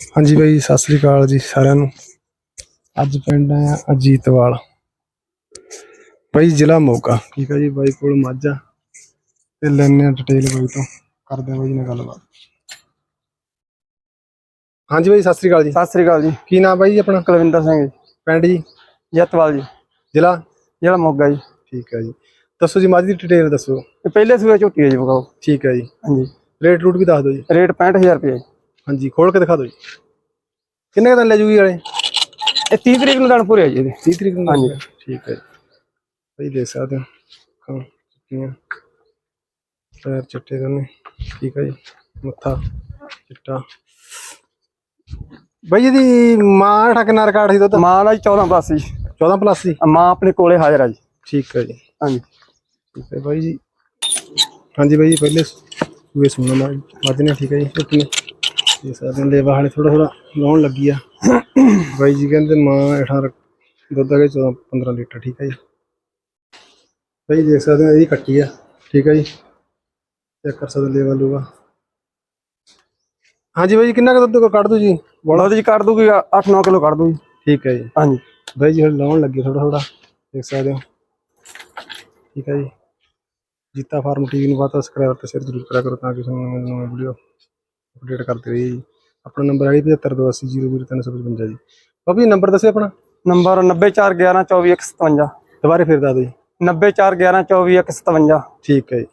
ਹਾਂਜੀ ਬਾਈ ਸਤਿ ਸ੍ਰੀ ਅਕਾਲ ਜੀ ਸਾਰਿਆਂ ਨੂੰ। ਅੱਜ ਪਿੰਡ ਆਇਆ ਅਜੀਤਵਾਲ। ਬਾਈ ਜ਼ਿਲ੍ਹਾ ਮੋਗਾ। ਠੀਕ ਹੈ ਜੀ ਬਾਈ ਕੋਲ ਮੱਝ ਆ। ਤੇ ਲੈਣੇ ਆ ਡਿਟੇਲ ਬਾਈ ਤੋਂ। ਕਰਦੇ ਆ ਬਾਈ ਨਾਲ ਗੱਲਬਾਤ। ਹਾਂਜੀ ਬਾਈ ਸਤਿ ਸ੍ਰੀ ਅਕਾਲ ਜੀ। ਸਤਿ ਸ੍ਰੀ ਅਕਾਲ ਜੀ। ਕੀ ਨਾਮ ਬਾਈ ਆਪਣਾ? ਕੁਲਵਿੰਦਰ ਸਿੰਘ ਜੀ। ਪਿੰਡ ਜੀ? ਜੱਤਵਾਲ ਜੀ। ਜ਼ਿਲ੍ਹਾ? ਜਿਹੜਾ ਮੋਗਾ ਜੀ। ਠੀਕ ਹੈ ਜੀ। ਦੱਸੋ ਜੀ ਮੱਝ ਦੀ ਡਿਟੇਲ ਦੱਸੋ। ਪਹਿਲੇ ਸੂਏ ਝੋਟੀ ਹੈ ਜੀ ਮਗਾਓ ਠੀਕ ਹੈ ਜੀ। ਹਾਂਜੀ। ਰੇਟ ਰੂਟ ਵੀ ਦੱਸ ਦਿਓ ਜੀ। ਰੇਟ 65000 ਰੁਪਏ ਜੀ। ਹਾਂਜੀ ਖੋਲ ਕੇ ਦਿਖਾ ਦਿਓ ਜੀ। ਕਿੰਨੇ ਕੁ ਦਿਨ ਲੈ ਜੂਗੀ ਵਾਲੇ? ਇਹ 30 ਤਰੀਕ ਨੂੰ ਦਿਨ ਪੂਰੇ ਆ ਜੀ ਇਹਦੇ। 30 ਤਰੀਕ ਨੂੰ? ਹਾਂਜੀ। ਠੀਕ ਹੈ ਜੀ। ਦੇਖ ਸਕਦੇ ਹੋ। ਚਿੱਟੀਆਂ। ਪੈਰ ਚਿੱਟੇ ਦੋਨੇ ਠੀਕ ਹੈ ਜੀ। ਮੱਥਾ ਚਿੱਟਾ। ਬਾਈ ਇਹਦੀ ਮਾਂ ਠਾ ਕਿੰਨਾ ਰਿਕਾਰਡ ਸੀ ਦੁੱਧ? ਮਾਂ ਦਾ ਜੀ 14 ਪਲੱਸ ਜੀ 14 ਪਲੱਸ ਸੀ? ਮਾਂ ਆਪਣੇ ਕੋਲੇ ਹਾਜ਼ਰ ਆ ਜੀ। ਠੀਕ ਹੈ ਜੀ। ਹਾਂਜੀ। ਠੀਕ ਹੈ ਬਾਈ ਜੀ। ਹਾਂਜੀ ਬਾਈ ਜੀ ਪਹਿਲੇ ਸੂਏ ਸੁਣਨਾ ਮਾ ਮੱਝ ਨੇ ਠੀਕ ਹੈ ਜੀ। ਇੱਕ ਨੇ ਇਹ ਸਾਰੇ ਲੇਵਾ ਹਾਲੇ ਥੋੜਾ ਥੋੜਾ ਲਾਉਣ ਲੱਗੀ ਆ। ਬਾਈ ਜੀ ਕਹਿੰਦੇ ਮਾਂ 18 ਦੁੱਧ ਆ ਗਿਆ 14 15 ਲੀਟਰ ਠੀਕ ਹੈ ਜੀ। ਬਾਈ ਦੇਖ ਸਕਦੇ ਹੋ ਇਹਦੀ ਕੱਟੀ ਆ ਠੀਕ ਹੈ ਜੀ। ਚੈੱਕ ਕਰ ਸਕਦੇ ਲੇਵਾ ਲੂਗਾ ਹਾਂਜੀ ਬਾਈ ਜੀ ਕਿੰਨਾ ਕੁ ਦੁੱਧ ਕੱਢ ਦੂ ਜੀ? ਬੋਲਾ ਜੀ ਕੱਢ ਦੂਗੀ 8-9 ਕਿਲੋ ਕੱਢ ਦੂ ਜੀ ਠੀਕ ਹੈ ਜੀ। ਹਾਂਜੀ। ਬਾਈ ਜੀ ਹੁਣ ਲਾਉਣ ਲੱਗੇ ਥੋੜਾ ਥੋੜਾ ਦੇਖ ਸਕਦੇ ਹੋ। ਠੀਕ ਹੈ ਜੀ। ਜੀਤਾ ਫਾਰਮ ਟੀਵੀ ਨੂੰ ਬਾਤ ਸਬਸਕ੍ਰਾਈਬ ਤੇ ਸ਼ੇਅਰ ਜ਼ਰੂਰ ਕਰਿਆ ਕਰੋ ਤਾਂ ਕਿ ਤੁਹਾਨੂੰ ਨਵੀਂ ਵੀਡੀਓ ਅਪਡੇਟ ਕਰਦੇ ਰਹੀਏ ਜੀ। ਆਪਣਾ ਨੰਬਰ ਹੈ 7528000355 ਜੀ। ਬਾਬੀ ਨੰਬਰ ਦੱਸਿਓ ਆਪਣਾ। ਨੰਬਰ 94112242157 ਦੁਬਾਰੇ ਫਿਰ ਦੱਸ ਦਿਓ ਜੀ। 94112242157 ਠੀਕ ਹੈ ਜੀ।